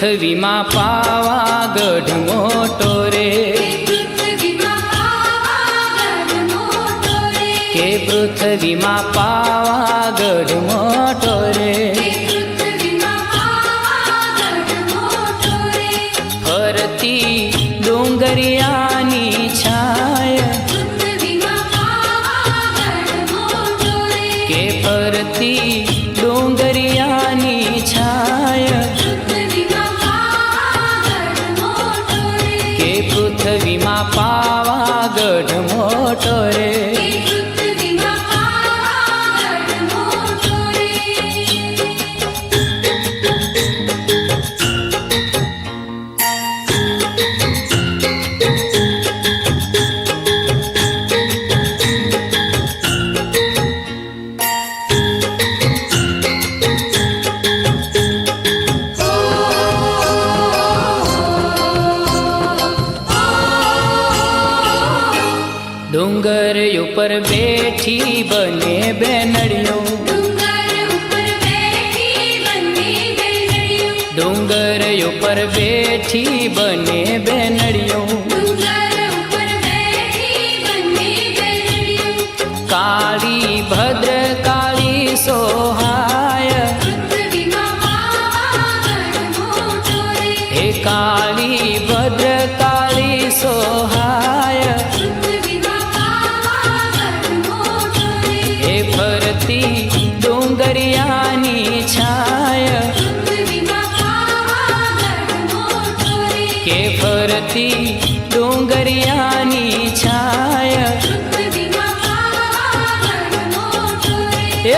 પૃથ્વીમાં પાવાગઢ મોટો રે. કે પૃથ્વીમાં પાવાગઢ મોટો રે. ફરતી ડુંગરિયાની પૃથ્વીમાં પાવાગઢ ઉપર બેઠી બને બેનડિયો. ડુંગર ઉપર બેઠી બને બેનડિયો. કાળી ભદ્ર કાળી સોહાય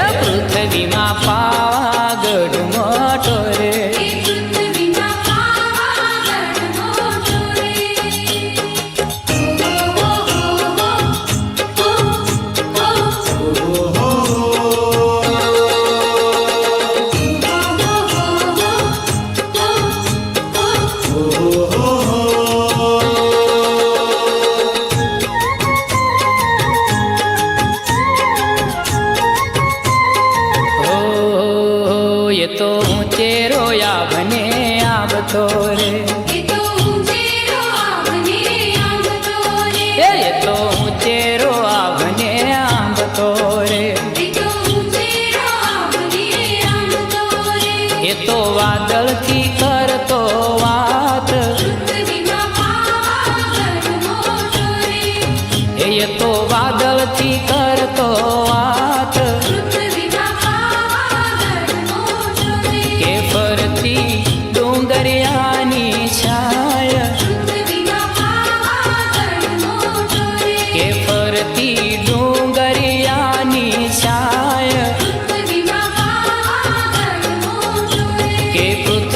એ પૃથ્વીમાં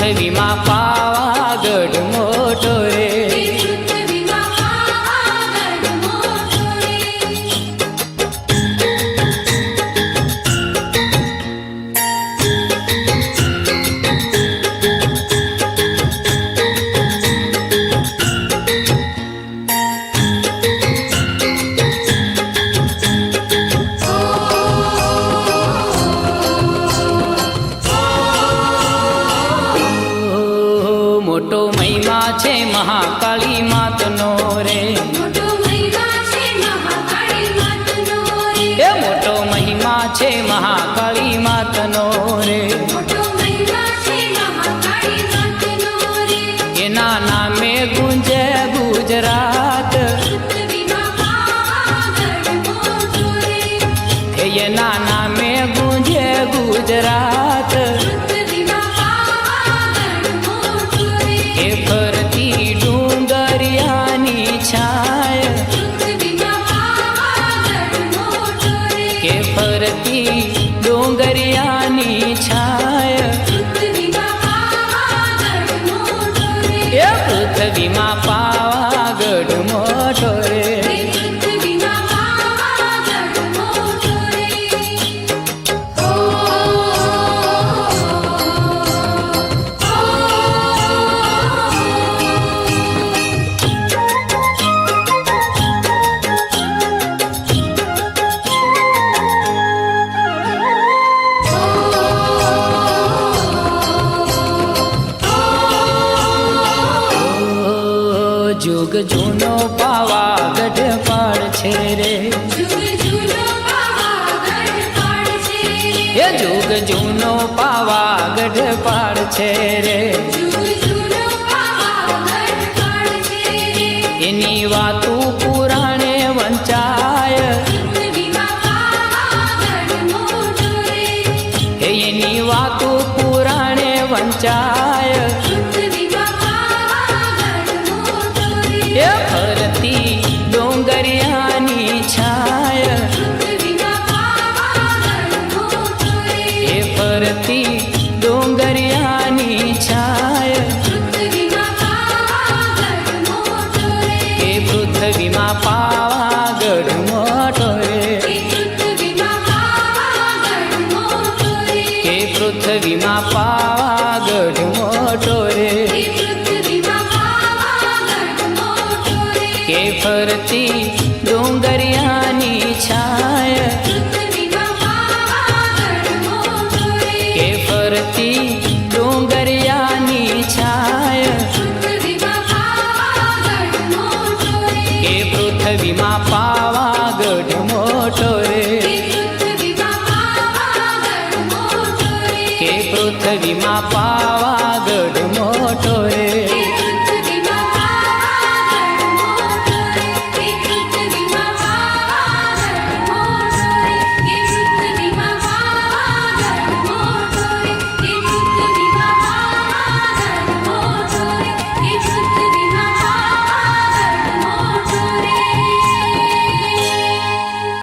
પૃથ્વીમાં પાવાગઢ છે મહાકાળી માતનો રે. એ મોટો મહિમા છે મહાકાળી માતનો રે. એના નામે ગુંજે ગુજરાત. એના નામે ગુંજે ગુજરાત. કે ફરતી ડોંગરિયાની છાય જૂનો પાવાગઢ પાડ છે રે. એ જુગ જૂનો પાવાગઢ પાડ છે રે. એની વાતો પાવાગઢ મોટો રે. કે ફરતી પૃથ્વીમાં પાવાગઢ મોટો રે.